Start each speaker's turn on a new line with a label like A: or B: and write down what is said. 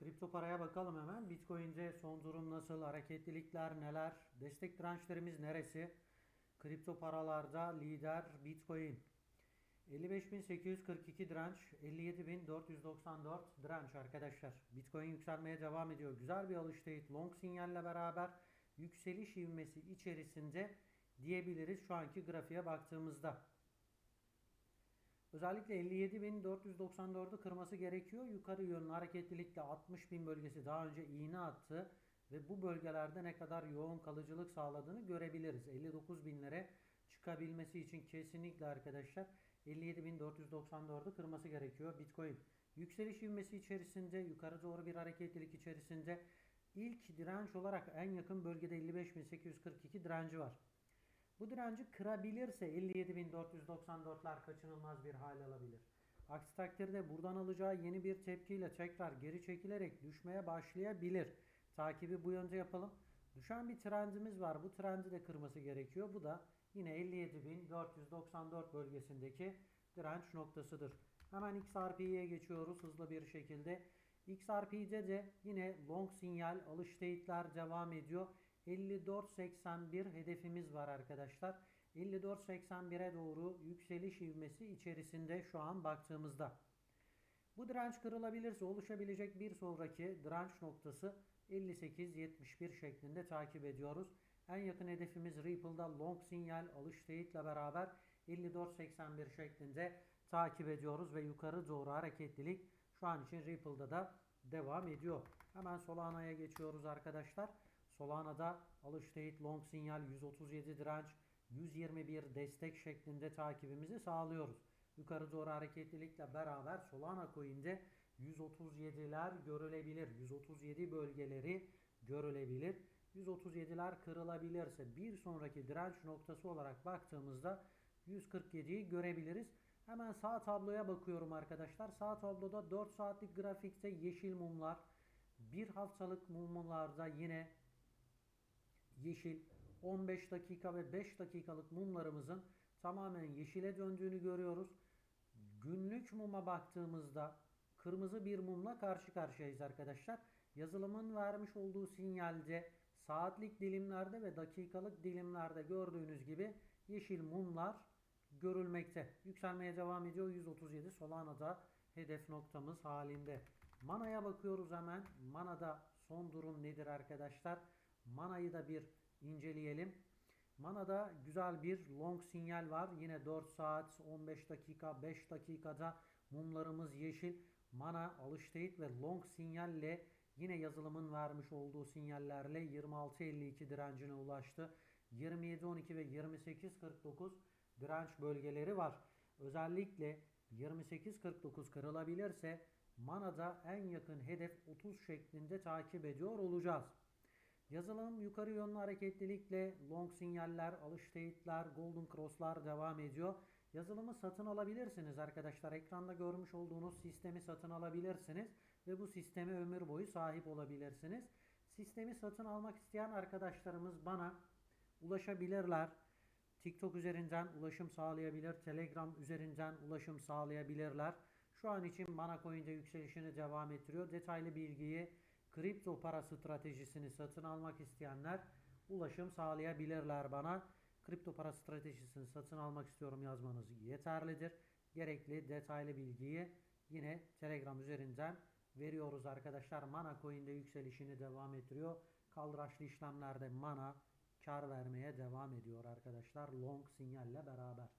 A: Kripto paraya bakalım hemen. Bitcoin'de son durum nasıl? Hareketlilikler neler? Destek dirençlerimiz neresi? Kripto paralarda lider Bitcoin. 55.842 direnç, 57.494 direnç arkadaşlar. Bitcoin yükselmeye devam ediyor. Güzel bir alış teyit long sinyalle beraber yükseliş ivmesi içerisinde diyebiliriz şu anki grafiğe baktığımızda. Özellikle 57.494'ü kırması gerekiyor. Yukarı yönlü hareketlilikle 60.000 bölgesi daha önce iğne attı ve bu bölgelerde ne kadar yoğun kalıcılık sağladığını görebiliriz. 59.000'lere çıkabilmesi için kesinlikle arkadaşlar 57.494'ü kırması gerekiyor Bitcoin. Yükseliş ivmesi içerisinde yukarı doğru bir hareketlilik içerisinde ilk direnç olarak en yakın bölgede 55.842 direnci var. Bu direnci kırabilirse 57.494'ler kaçınılmaz bir hal alabilir. Aksi takdirde buradan alacağı yeni bir tepkiyle tekrar geri çekilerek düşmeye başlayabilir. Takibi bu yönde yapalım. Düşen bir trendimiz var. Bu trendi de kırması gerekiyor. Bu da yine 57.494 bölgesindeki direnç noktasıdır. Hemen XRP'ye geçiyoruz hızlı bir şekilde. XRP'de de yine long sinyal alış teyitler devam ediyor. 54.81 hedefimiz var arkadaşlar. 54.81'e doğru yükseliş ivmesi içerisinde şu an baktığımızda. Bu direnç kırılabilirse oluşabilecek bir sonraki direnç noktası 58.71 şeklinde takip ediyoruz. En yakın hedefimiz Ripple'da long sinyal alış teyitle beraber 54.81 şeklinde takip ediyoruz ve yukarı doğru hareketlilik şu an için Ripple'da da devam ediyor. Hemen Solana'ya geçiyoruz arkadaşlar. Solana'da alış teyit long sinyal 137 direnç 121 destek şeklinde takibimizi sağlıyoruz. Yukarı doğru hareketlilikle beraber Solana coin'de 137'ler görülebilir. 137 bölgeleri görülebilir. 137'ler kırılabilirse bir sonraki direnç noktası olarak baktığımızda 147'yi görebiliriz. Hemen sağ tabloya bakıyorum arkadaşlar. Sağ tabloda 4 saatlik grafikte yeşil mumlar, bir haftalık mumlarda yine yeşil 15 dakika ve 5 dakikalık mumlarımızın tamamen yeşile döndüğünü görüyoruz. Günlük muma baktığımızda kırmızı bir mumla karşı karşıyayız arkadaşlar. Yazılımın vermiş olduğu sinyalde saatlik dilimlerde ve dakikalık dilimlerde gördüğünüz gibi yeşil mumlar görülmekte. Yükselmeye devam ediyor. 137 Solana'da hedef noktamız halinde. Mana'ya bakıyoruz hemen. Mana'da son durum nedir arkadaşlar? Mana'yı da bir inceleyelim. Mana'da güzel bir long sinyal var. Yine 4 saat 15 dakika 5 dakikada mumlarımız yeşil. Mana alış ve long sinyalle yine yazılımın vermiş olduğu sinyallerle 26.52 direncine ulaştı. 27.12 ve 28.49 direnç bölgeleri var. Özellikle 28.49 kırılabilirse Mana'da en yakın hedef 30 şeklinde takip ediyor olacağız. Yazılım yukarı yönlü hareketlilikle long sinyaller, alış teyitler, golden cross'lar devam ediyor. Yazılımı satın alabilirsiniz arkadaşlar. Ekranda görmüş olduğunuz sistemi satın alabilirsiniz ve bu sisteme ömür boyu sahip olabilirsiniz. Sistemi satın almak isteyen arkadaşlarımız bana ulaşabilirler. TikTok üzerinden ulaşım sağlayabilir. Telegram üzerinden ulaşım sağlayabilirler. Şu an için Mana Coin'de yükselişini devam ettiriyor. Detaylı bilgiyi kripto para stratejisini satın almak isteyenler ulaşım sağlayabilirler bana. Kripto para stratejisini satın almak istiyorum yazmanız yeterlidir. Gerekli detaylı bilgiyi yine Telegram üzerinden veriyoruz arkadaşlar. Mana Coin'de yükselişini devam ettiriyor. Kaldıraçlı işlemlerde Mana kar vermeye devam ediyor arkadaşlar. Long sinyalle beraber.